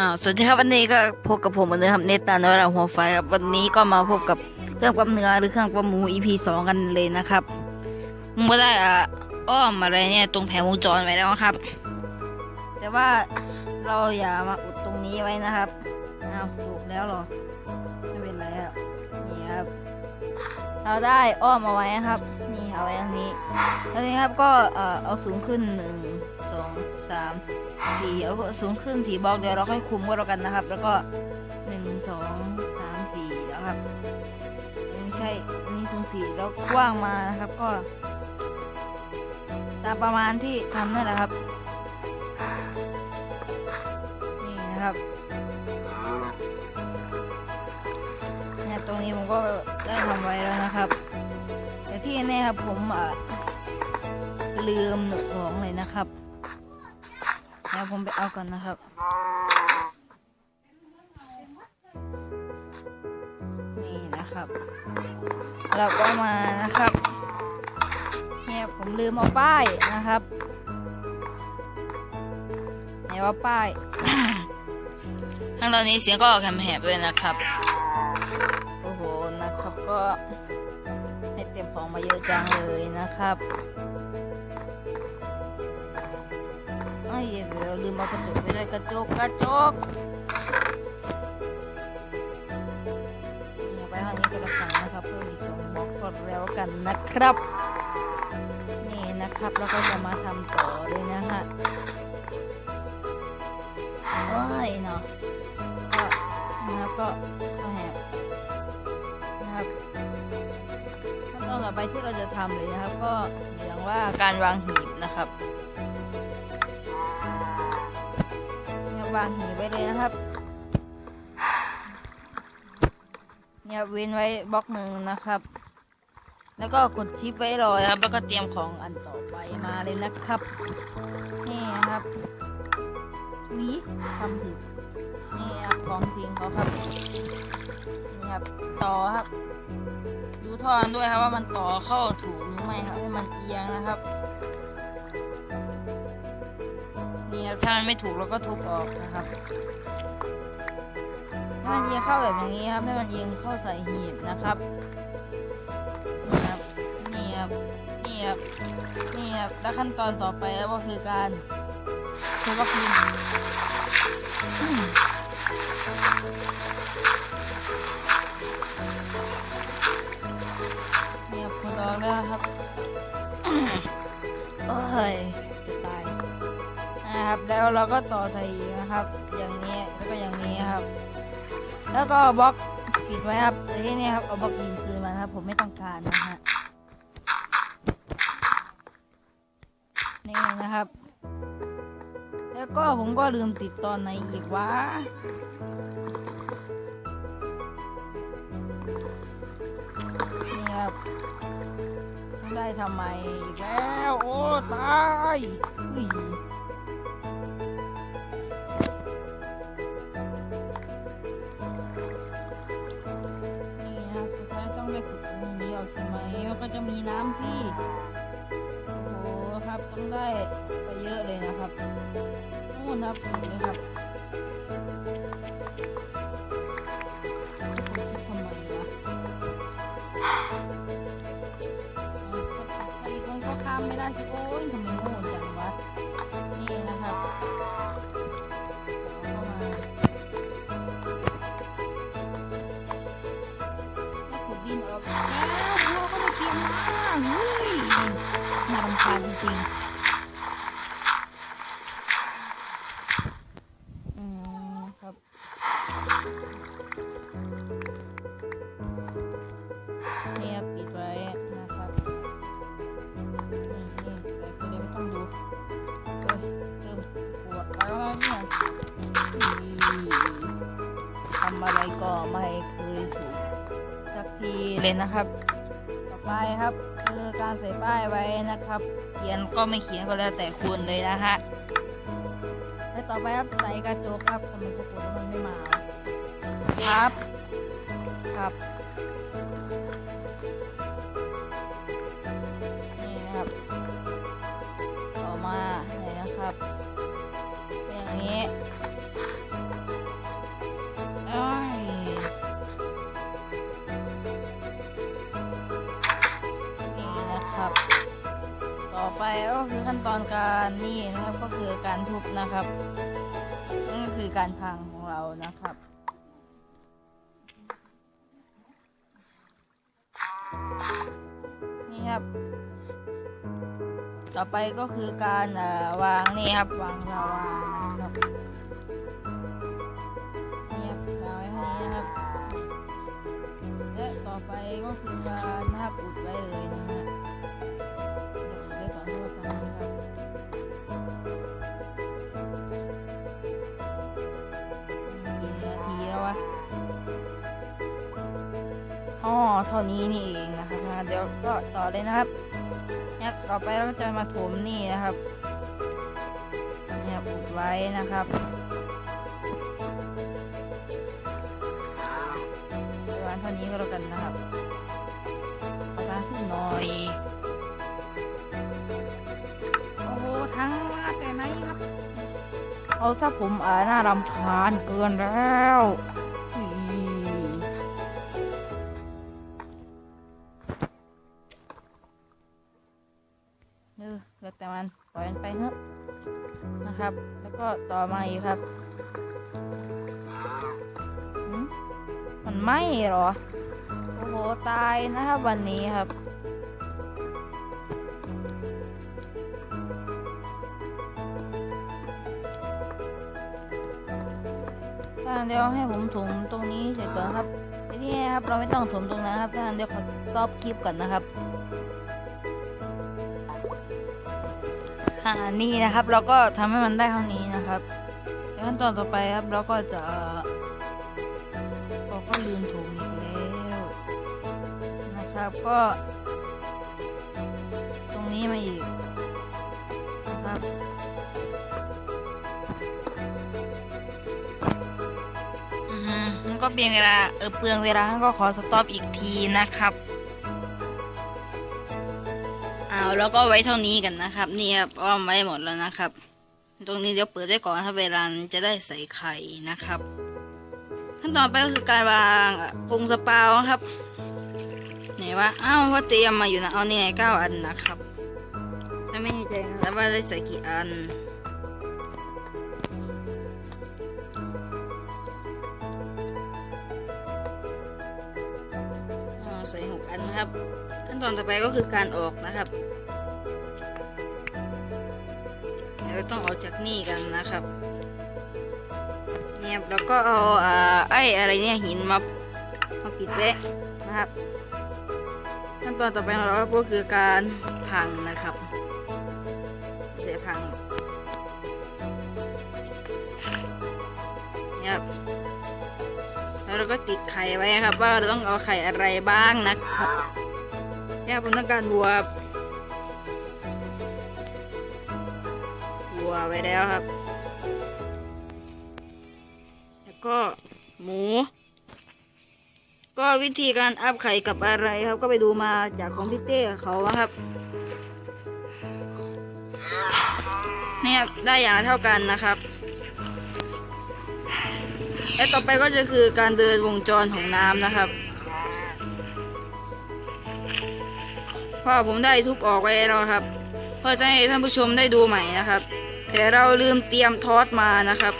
อ่าสวัสดีครับวันนี้ก็พบกับผมเหมือนเดิมครับเนตตานวราหัวไฟครับวันนี้ก็มาพบกับเครื่องปั๊มเนื้อหรือเครื่องปั๊มหมู EP สองกันเลยนะครับผมก็ได้อ่าอ้อมอะไรเนี่ยตรงแผงวงจรไว้แล้วครับ แต่ว่าเราอย่ามาอุดตรงนี้ไว้นะครับอ้าวถูกแล้วหรอไม่เป็นไรครับนี่ครับ เราได้อ้อมเอาไว้นะครับ นี่เอาไว้ตรงนี้แล้วนี้ครับก็เออเอาสูงขึ้นหนึ่ง สองสามสี่เอาสูงขึ้นสี่บล็อกเดี๋ยวเราค่อยคุมก็แล้วกันนะครับ แล้วก็หนึ่งสองสามสี่นะครับไม่ใช่อันนี้สูงสี่แล้วกว้างมานะครับก็ตามประมาณที่ทำนั่นแหละครับ นี่นะครับเนี่ยตรงนี้ผมก็ได้ทำไว้แล้วนะครับแต่ที่แน่ครับผมลืมหนึ่งของเลยนะครับ ดี๋ยวผมไปเอาก่อนนะครับ นี่นะครับเราก็มานะครับ เนี่ยผมลืมเอาป้ายนะครับไหนว่าป้ายทั้งตอนนี้เสียงก็ออกแหบๆด้วยนะครับ โอ้โห นะครับก็ให้เตรียมของมาเยอะจังเลยนะครับ ลืมเอากระจกไปด้วยกระจกกระจกนี่เอาไปห้องนี้ก็แล้วกันนะครับเพิ่มอีกสองบล็อกก็แล้วกันนะครับ นี่นะครับแล้วก็จะมาทำต่อเลยนะฮะเอ้ยเนาะก็นะครับก็แหบนะครับขั้นตอนต่อไปที่เราจะทำเลยนะครับ ก็อย่างว่าการวางหีบนะครับ วางหีไว้เลยนะครับ เนี่ยเว้นไว้บล็อกหนึ่งนะครับ แล้วก็กดชิปไว้รอครับ แล้วก็เตรียมของอันต่อไปมาเลยนะครับ นี่นะครับวิทำผิดนี่ครับของจริงเขาครับ นี่ครับ ต่อครับ ดูท่อนด้วยครับว่ามันต่อเข้าถูกหรือไม่ครับ ให้มันเอียงนะครับ นี่ครับถ้ามันไม่ถูกเราก็ทุบออกนะครับให้มันเอียงเข้าแบบอย่างนี้ครับให้มันเอียงเข้าใส่หีบนะครับนี่ครับนี่ครับนี่ครับนี่ครับแล้วขั้นตอนต่อไปก็คือการเทวัคซีนอืมเนี่ยปวดออกแล้วครับโอ้ย นะครับ แล้วเราก็ต่อใส่อีกนะครับ อย่างนี้แล้วก็อย่างนี้ครับ แล้วก็บล็อกปิดไว้ครับแต่ที่นี่ครับเอาบล็อกยิงคืนมาครับ ผมไม่ต้องการนะฮะนี่นะครับ แล้วก็ผมก็ลืมติดตอนไหนอีกวะนี่ครับไม่ได้ทำไมอีกแล้ว โอ้ ตายอุ้ย จะมีน้ำที่โอ้โหครับต้องได้ไปเยอะเลยนะครับนู่นครับตรงนี้ครับทำไมวะก็ตัดไปอีกคนก็ข้ามไม่ได้สิโอ้ยทำไมโง่จังวะ เลยนะครับ ต่อไปครับคือการใส่ป้ายไว้นะครับ เขียนก็ไม่เขียนก็แล้วแต่คุณเลยนะฮะและต่อไปครับใส่กระจกครับทำไมกระจกมันไม่มาครับครับนี่นะครับ ต่อมาไหนนะครับเป็นอย่างนี้ ไปก็คือขั้นตอนการนี่นะครับก็คือการทุบนะครับนั่นก็คือการพังของเรานะครับนี่ครับ ต่อไปก็คือการวางนี่ครับวางลาวานะครับนี่ครับวางไว้เท่านี้นะครับและต่อไปก็คือการนะครับอุดไว้เลย อ๋อเท่านี้นี่เองนะครับเดี๋ยวก็ต่อเลยนะครับเนี่ยต่อไปเราจะมาถมนี่นะครับเนี่ยอุดไว้นะครับประมาณเท่านี้ก็แล้วกันนะครับประมาณขึ้นหน่อยโอ้โหทั้งมาแต่ไหนครับ เอาซะผมอ่าน่ารำคาญเกินแล้ว เออแล้วแต่มันปล่อยมันไปเถอะนะครับ แล้วก็ต่อมาอีกครับมันไหมเหรอโอ้โหตายนะครับวันนี้ครับถ้านเดี๋ยวให้ผมถมตรงนี้เสร็จก่อนครับทีนี้ครับเราไม่ต้องถมตรงนั้นครับถ้านเดี๋ยวขอตอปคลิปก่อนนะครับ อ่านี่นะครับ เราก็ทำให้มันได้เท่านี้นะครับขั้นตอนต่อไปครับเราก็จะเราก็ลืมถมอีกแล้วนะครับก็ ตรงนี้มาอีกนะครับอืมันก็เปลียงเวลาเออเปลืองเวลาก็ขอสต็อปอีกทีนะครับ เอาแล้วก็ไว้เท่านี้กันนะครับ นี่ครับอ้อมไว้หมดแล้วนะครับ ตรงนี้เดี๋ยวเปิดไว้ก่อนถ้าเวลาจะได้ใส่ไข่นะครับ ขั้นตอนไปก็คือการวางปรุงสปาวครับไหนว่าอ้าวว่าเตรียมมาอยู่นะเอานี่ยเก้าอันนะครับไม่แน่ใจนะว่าได้ใส่กี่อันใส่หกอันนะครับ ขั้นตอนต่อไปก็คือการออกนะครับ เดี๋ยวต้องออกจากนี่กันนะครับ เนี่ยแล้วก็เอาอ่ไอ้อะไรเนี่ยหินมามาปิดไว้นะครับขั้นตอนต่อไปของเราก็คือการพังนะครับเสียพังเนี่ยครับแล้วเราก็ติดไข่ไว้ครับ ว่าเราต้องเอาไข่อะไรบ้างนะครับแค่ผมต้องการวัว วไว้แล้วครับ แล้วก็หมู ก็วิธีการอัพไข่กับอะไรครับ ก็ไปดูมาจากของพี่เต้เขาครับเนี่ยได้อย่างเท่ากันนะครับ และต่อไปก็จะคือการเดินวงจรของน้ำนะครับพราะผมได้ทุบออกไว้แล้วครับ เพื่อจะให้ท่านผู้ชมได้ดูใหม่นะครับ แต่เราลืมเตรียมทอสมานะครับ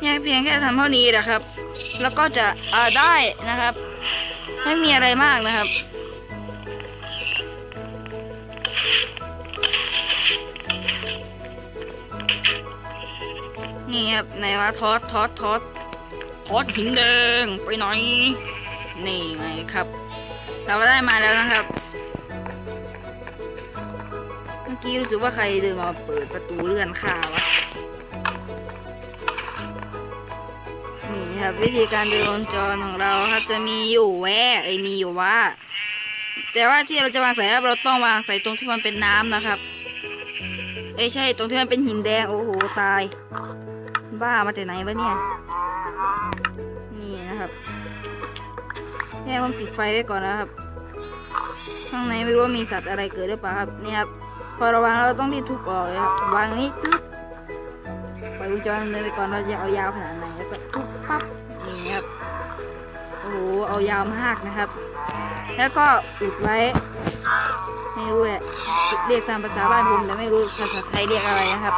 เนี่ยเพียงแค่ทำเท่านี้แหละครับ แล้วก็จะอ่อได้นะครับ ไม่มีอะไรมากนะครับนี่ครับไหนว่าทอดทอดทอดทอดหินแดงไปหน่อยนี่ไงครับ เราก็ได้มาแล้วนะครับ กี้รู้สึกว่าใครเดินมาเปิดประตูเลื่อนข้าวะนี่ครับวิธีการเดินวงจรของเราครับจะมีอยู่แวะเอ้ยมีอยู่ว่า แต่ว่าที่เราจะวางใส่ครับเราต้องวางใส่ตรงที่มันเป็นน้ำนะครับเอ้ใช่ตรงที่มันเป็นหินแดงโอ้โหตาย บ้ามาจากไหนวะเนี่ยนี่นะครับแค่ผมติดไฟไว้ก่อนนะครับ ข้างในไม่รู้ว่ามีสัตว์อะไรเกิดหรือเปล่าครับนี่ครับ พอเราวางเราต้องรีบทุบออกเลยครับวางนี้ตึ๊บปล่อยวงจรดำเนินไปก่อนเราจะเอายาวขนาดไหนแล้วก็ทุบปั๊บนี่ครับโอ้โหเอายาวมากนะครับ แล้วก็อุดไว้ไม่รู้แหละเรียกตามภาษาบ้านผมแต่ไม่รู้ภาษาไทยเรียกอะไรนะครับ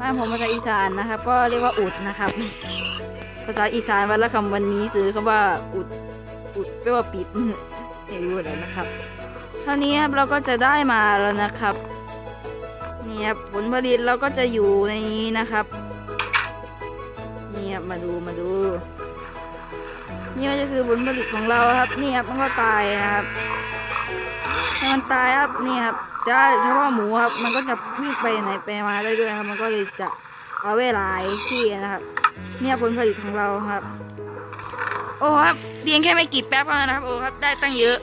บ้านผมภาษาอีสานนะครับ ก็เรียกว่าอุดนะครับ ภาษาอีสานวันละคำวันนี้ซื้อคำว่าอุดอุดแปลว่าปิดไม่รู้เลยนะครับ เท่านี้ครับเราก็จะได้มาแล้วนะครับนี่ครับผลผลิตเราก็จะอยู่ในนี้นะครับนี่ครับมาดูมาดู นี่ก็จะคือผลผลิตของเราครับ นี่ครับมันก็ตายครับถ้ามันตายครับนี่ครับจะเฉพาะหมูครับ มันก็จะวิ่งไปไหนไปมาได้ด้วยครับ มันก็เลยจะเอาไว้หลายที่นะครับ เนี่ยผลผลิตของเราครับ โอ้ครับเพียงแค่ไม่กี่แป๊บเท่านั้นครับโอ้ครับ ได้ตั้งเยอะ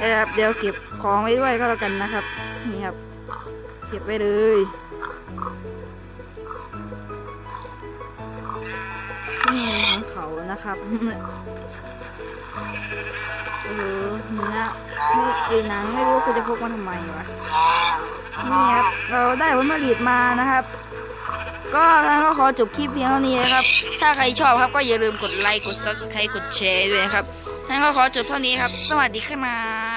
นะครับ เดี๋ยวเก็บของไว้ด้วยก็แล้วกันนะครับ นี่ครับ เก็บไว้เลยนี่ของเขานะครับโอ้โหเนื้อไม่ไอ้หนังไม่รู้กูจะพกมาทำไมวะนี่ครับ เราได้ผลผลิตมานะครับ ก็แล้วก็ขอจบคลิปเพียงเท่านี้นะครับ ถ้าใครชอบครับก็อย่าลืมกดไลค์ กดซับสไครต์กดแชร์ด้วยนะครับท่านก็ขอจบเท่านี้ครับ สวัสดีครับ